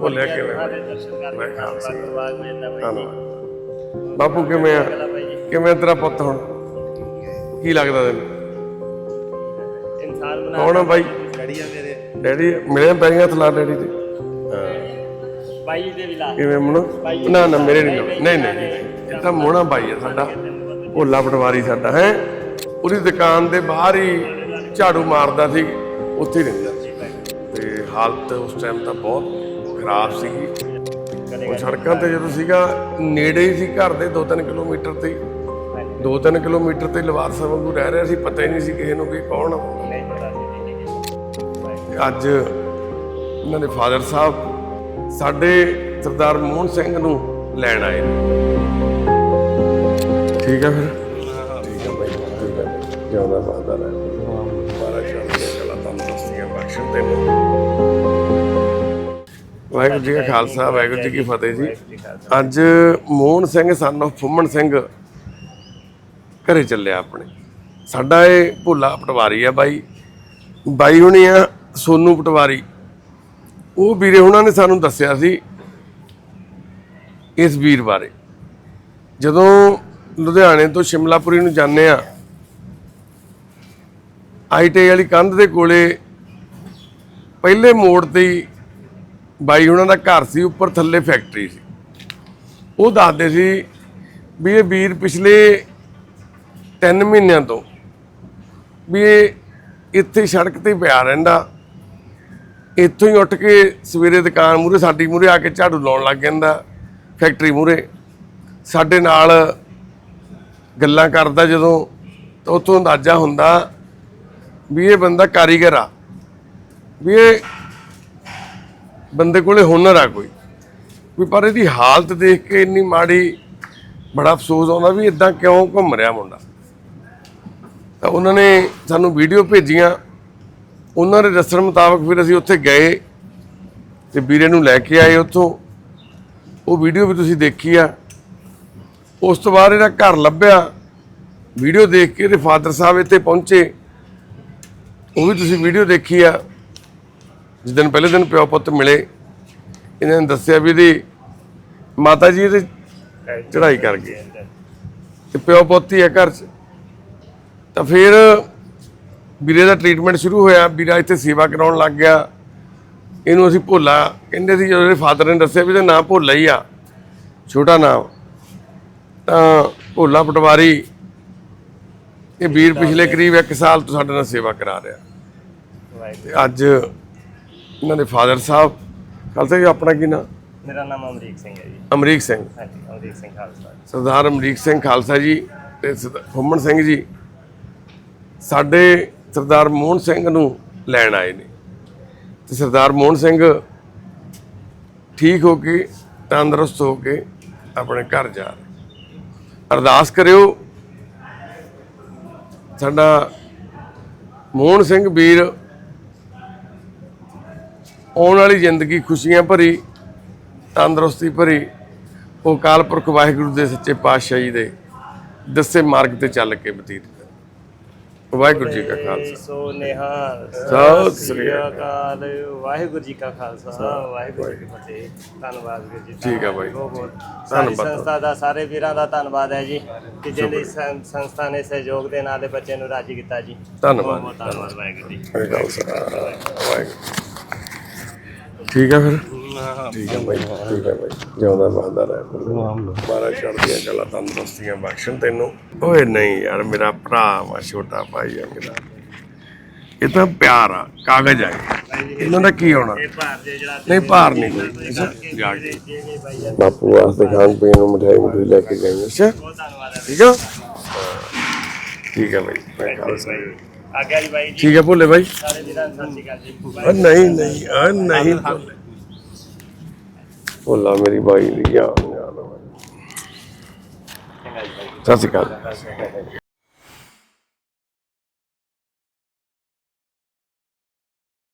ਸਾਰੇ ਦਰਸ਼ਨ ਕਰਕੇ ਮੈਂ ਧੰਨਵਾਦ। ਬਾਪੂ ਕਿਵੇਂ ਆ? ਕਿਵੇਂ ਤੇਰਾ ਪੁੱਤ ਹੁਣ? ਕੀ ਲੱਗਦਾ ਤੈਨੂੰ? ਇਨਸਾਨ ਬਣਾ ਕੌਣ ਆ ਬਾਈ? ਡੜੀਆਂ ਮੇਰੇ। ਡੈਡੀ ਮੇਰੇ ਪੈਰੀਆਂ ਥਲਾ ਡੈਡੀ ਤੇ? ਹਾਂ। ਬਾਈ ਦੇ ਵੀ ਲਾ। ਕਿਵੇਂ ਨਾ ਨਾ ਮੇਰੇ ਨਹੀਂ। ਨਹੀਂ ਨਹੀਂ। ਇਹ ਤਾਂ ਮੋਹਣਾ ਬਾਈ ਆ ਸਾਡਾ। ਭੋਲਾ ਪਟਵਾਰੀ ਸਾਡਾ ਹੈ? ਉਹਦੀ ਦੁਕਾਨ ਦੇ ਬਾਹਰ ਹੀ ਝਾੜੂ ਮਾਰਦਾ ਸੀ ਉੱਥੇ ਰਹਿੰਦਾ। ਤੇ ਹਾਲਤ ਉਸ ਟਾਈਮ ਤਾਂ ਬਹੁਤ ਖਰਾਬ ਸੀਗੀ ਉਹ ਸੜਕਾਂ ਤੇ ਜਦੋਂ ਸੀਗਾ, ਨੇੜੇ ਹੀ ਸੀ ਘਰ ਦੇ 2-3 ਕਿਲੋਮੀਟਰ ਤੇ 2-3 ਕਿਲੋਮੀਟਰ ਤੇ ਲਵਾਰ ਸਾਹਿਬ ਵਾਂਗੂ ਰਹਿ ਰਿਹਾ ਸੀ, ਪਤਾ ਹੀ ਨਹੀਂ ਸੀ ਕਿਸੇ ਨੂੰ ਕਿ ਕੌਣ ਅੱਜ ਇਹਨਾਂ ਦੇ ਫਾਦਰ ਸਾਹਿਬ ਸਾਡੇ ਸਰਦਾਰ ਮੋਹਨ ਸਿੰਘ ਨੂੰ ਲੈਣ ਆਏ ਨੇ। ਠੀਕ ਹੈ ਫਿਰ? ਠੀਕ ਹੈ ਬਾਈ, ਠੀਕ ਹੈ ਜਿਉਂਦਾ ਬਾਦਾ ਰਹਿ ਕਲਾ ਤੰਦਰੁਸਤੀਆਂ ਬਖਸ਼ਣ ਤੈਨੂੰ ਵਾਹਿਗੁਰੂ ਜੀ ਕਾ ਖਾਲਸਾ ਵਾਹਿਗੁਰੂ ਜੀ ਕੀ ਫਤਿਹ ਜੀ। ਅੱਜ ਮੋਹਨ ਸਿੰਘ ਸਨ of ਫੁੰਮਣ ਸਿੰਘ ਘਰੇ ਚੱਲਿਆ ਆਪਣੇ। ਸਾਡਾ ਇਹ ਭੁੱਲਾ ਪਟਵਾਰੀ ਆ ਬਾਈ। ਬਾਈ ਹੁਣੀ ਆ ਸੋਨੂ ਪਟਵਾਰੀ। ਉਹ ਵੀਰੇ ਹੁਣਾਂ ਨੇ ਸਾਨੂੰ ਦੱਸਿਆ ਸੀ ਇਸ ਵੀਰ ਬਾਰੇ। ਜਦੋਂ ਲੁਧਿਆਣੇ ਤੋਂ ਸ਼ਿਮਲਾਪੁਰੀ ਨੂੰ ਜਾਂਦੇ ਆ ਆਈਟੀ ਵਾਲੀ ਕੰਧ ਦੇ ਕੋਲੇ ਪਹਿਲੇ ਮੋੜ ਤੇ ਬਾਈ ਉਹਨਾਂ ਦਾ ਘਰ ਸੀ ਉੱਪਰ ਥੱਲੇ ਫੈਕਟਰੀ ਸੀ। ਉਹ ਦੱਸਦੇ ਸੀ ਵੀ ਇਹ ਵੀਰ ਪਿਛਲੇ 3 ਮਹੀਨਿਆਂ ਤੋਂ ਵੀ ਇਹ ਇੱਥੇ ਸੜਕ ਤੇ ਪਿਆ ਰਹਿੰਦਾ। ਇੱਥੋਂ ਹੀ ਉੱਠ ਕੇ ਸਵੇਰੇ ਦੁਕਾਨ ਮੂਰੇ ਸਾਡੀ ਮੂਰੇ ਆ ਕੇ ਝਾੜੂ ਲਾਉਣ ਲੱਗ ਜਾਂਦਾ, ਫੈਕਟਰੀ ਮੂਰੇ ਸਾਡੇ ਨਾਲ ਗੱਲਾਂ ਕਰਦਾ ਜਦੋਂ ਤਾਂ ਉੱਥੋਂ ਅੰਦਾਜ਼ਾ ਹੁੰਦਾ ਵੀ ਇਹ ਬੰਦਾ ਕਾਰੀਗਰ ਆ। ਵੀ ਇਹ ਬੰਦੇ ਕੋਲੇ ਹੁਨਰ ਆ ਕੋਈ। ਵੀ ਪਰ ਇਹਦੀ ਹਾਲਤ ਦੇਖ ਕੇ ਇੰਨੀ ਮਾੜੀ, ਬੜਾ ਅਫਸੋਸ ਆਉਂਦਾ ਵੀ ਇਦਾਂ ਕਿਉਂ ਘੁੰਮ ਰਿਹਾ ਮੁੰਡਾ। ਤਾਂ ਉਹਨਾਂ ਨੇ ਸਾਨੂੰ ਵੀਡੀਓ ਭੇਜੀਆਂ। ਉਹਨਾਂ ਦੇ ਦੱਸਣ ਮੁਤਾਬਕ ਫਿਰ ਅਸੀਂ ਉੱਥੇ ਗਏ ਤੇ ਵੀਰੇ ਨੂੰ ਲੈ ਕੇ ਆਏ ਉੱਥੋਂ। ਉਹ ਵੀਡੀਓ ਵੀ ਤੁਸੀਂ ਦੇਖੀ ਆ। ਉਸ ਤੋਂ ਬਾਅਦ ਇਹਦਾ ਘਰ ਲੱਭਿਆ। ਵੀਡੀਓ ਦੇਖ ਕੇ ਇਹਦੇ ਫਾਦਰ ਸਾਹਿਬ ਇੱਥੇ ਪਹੁੰਚੇ। ਉਹ ਵੀ ਤੁਸੀਂ ਵੀਡੀਓ ਦੇਖੀ ਆ। ਜਿਸ ਦਿਨ ਪਹਿਲੇ ਦਿਨ ਪਿਓ ਪੁੱਤ ਮਿਲੇ, ਇਹਨਾਂ ਨੇ ਦੱਸਿਆ ਵੀ ਇਹਦੀ ਮਾਤਾ ਜੀ ਇਹਦੇ ਚੜਾਈ ਕਰ ਗਏ ਤੇ ਪਿਓ ਪੁੱਤ ਹੀ ਹੈ ਘਰ 'ਚ। ਤਾਂ ਫਿਰ ਵੀਰੇ ਦਾ ਟ੍ਰੀਟਮੈਂਟ ਸ਼ੁਰੂ ਹੋਇਆ, ਵੀਰਾ ਇੱਥੇ ਸੇਵਾ ਕਰਾਉਣ ਲੱਗ ਗਿਆ। ਇਹਨੂੰ ਅਸੀਂ ਭੋਲਾ। ਕਹਿੰਦੇ ਸੀ ਜਦੋਂ ਇਹਦੇ ਫਾਦਰ ਨੇ ਦੱਸਿਆ ਵੀ ਇਹਦਾ ਨਾਂ ਭੋਲਾ ਹੀ ਆ, ਛੋਟਾ ਨਾਮ ਤਾਂ ਭੋਲਾ ਪਟਵਾਰੀ, ਇਹ ਵੀਰ ਪਿਛਲੇ ਕਰੀਬ 1 ਸਾਲ ਤੋਂ ਸਾਡੇ ਨਾਲ ਸੇਵਾ ਕਰਾ ਰਿਹਾ। ਵਾਹਿਗੁਰੂ ਤੇ ਅੱਜ ਇਹਨਾਂ ਦੇ ਫਾਦਰ ਸਾਹਿਬ ਖਾਲਸਾ ਜੀ ਆਪਣਾ ਕੀ ਨਾਂ? ਮੇਰਾ ਨਾਮ ਅਮਰੀਕ ਸਿੰਘ ਹੈ ਜੀ। ਅਮਰੀਕ ਸਿੰਘ। ਹਾਂਜੀ ਅਮਰੀਕ ਸਿੰਘ ਖਾਲਸਾ ਸਰਦਾਰ ਅਮਰੀਕ ਸਿੰਘ ਖਾਲਸਾ ਜੀ ਤੇ ਫੁੰਮਣ ਸਿੰਘ ਜੀ ਸਾਡੇ ਸਰਦਾਰ ਮੋਹਨ ਸਿੰਘ ਨੂੰ ਲੈਣ ਆਏ ਨੇ। ਤੇ ਸਰਦਾਰ ਮੋਹਨ ਸਿੰਘ ਠੀਕ ਹੋ ਕੇ ਤੰਦਰੁਸਤ ਹੋ ਕੇ ਆਪਣੇ ਘਰ ਜਾ ਰਹੇ ਅਰਦਾਸ ਕਰਿਓ ਸਾਡਾ ਮੋਹਨ ਸਿੰਘ ਵੀਰ ਆਉਣ ਵਾਲੀ ਜ਼ਿੰਦਗੀ ਖੁਸ਼ੀਆਂ ਭਰੀ ਤੰਦਰੁਸਤੀ ਭਰੀ। ਉਹ ਅਕਾਲ ਪੁਰਖ ਵਾਹਿਗੁਰੂ ਦੇ ਸੱਚੇ ਪਾਤਸ਼ਾਹ ਜੀ ਦੇ ਦੱਸੇ ਮਾਰਗ ਤੇ ਚੱਲ ਕੇ ਬਤੀਤ ਕਰ ਵਾਹਿਗੁਰੂ ਜੀ ਕਾ ਖਾਲਸਾ। ਸੋ ਨਿਹਾਲ ਸਤਿ ਸ੍ਰੀ ਅਕਾਲ। ਵਾਹਿਗੁਰੂ ਜੀ ਕਾ ਖਾਲਸਾ। ਵਾਹਿਗੁਰੂ ਜੀ ਕੀ ਫਤਿਹ। ਧੰਨਵਾਦ ਵੀਰ ਜੀ। ਠੀਕ ਹੈ ਬਾਈ। ਬਹੁਤ ਬਹੁਤ। ਸਾਰੀ ਧੰਨਵਾਦ। ਸੰਸਥਾ ਦਾ ਸਾਰੇ ਵੀਰਾਂ ਦਾ ਧੰਨਵਾਦ ਹੈ ਜੀ। ਕਿ ਜਿਹਦੀ ਸੰ- ਸੰਸਥਾ ਨੇ ਸਹਿਯੋਗ ਦੇ ਨਾਲ ਬੱਚੇ ਨੂੰ ਰਾਜੀ ਕੀਤਾ ਜੀ। ਧੰਨਵਾਦ ਧੰਨਵਾਦ। ਵਾਹਿਗੁਰੂ ਜੀ। ਵਾਹਿਗੁਰੂ। ਠੀਕ ਹੈ ਫਿਰ? ਠੀਕ ਹੈ ਬਾਈ ਠੀਕ ਹੈ ਬਾਈ। ਜਿਉਂਦਾ ਬਾਦਾ ਰਹਿ ਮਾਰਾ ਚੜ੍ਹਦੀਆਂ ਕਲਾ ਤੰਦਰੁਸਤੀਆਂ ਬਖਸ਼ਣ ਤੈਨੂੰ। ਓਏ ਨਹੀਂ ਯਾਰ ਮੇਰਾ ਭਰਾ ਵਾ ਛੋਟਾ ਭਾਈ ਆ ਮੇਰਾ। ਇਹ ਤਾਂ ਪਿਆਰ ਆ ਕਾਗਜ਼ ਆ ਇਹ। ਇਹਨਾਂ ਦਾ ਕੀ ਹੋਣਾ? ਨਹੀਂ ਭਾਰ ਨਹੀਂ ਕੋਈ। ਜਾ ਕੇ ਬਾਪੂ ਵਾਸਤੇ ਖਾਣ ਪੀਣ ਨੂੰ ਮਠਿਆਈ ਮਠੂਈ ਲੈ ਕੇ ਗਏ ਅੱਛਾ। ਹੈ ਠੀਕ ਆ? ਠੀਕ ਹੈ ਬਾਈ। ਮੈਂ ਖਾਲਸਾ ਜੀ। ਆ ਗਿਆ ਜੀ ਬਾਈ ਜੀ। ਠੀਕ ਹੈ ਭੋਲੇ ਬਾਈ। ਸਾਰੇ ਵੀਰਾਂ ਨੂੰ ਸਤਿ ਸ਼੍ਰੀ ਅਕਾਲ ਜੀ। ਆ ਨਹੀਂ ਨਹੀਂ ਆ ਨਹੀਂ। ਭੋਲੇ ਭੋਲਾ ਮੇਰੀ ਬਾਈ ਦੀ ਜਾਨ ਆ ਬਾਈ। ਚੰਗਾ ਜੀ ਬਾਈ ਸਤਿ ਸ਼੍ਰੀ ਅਕਾਲ।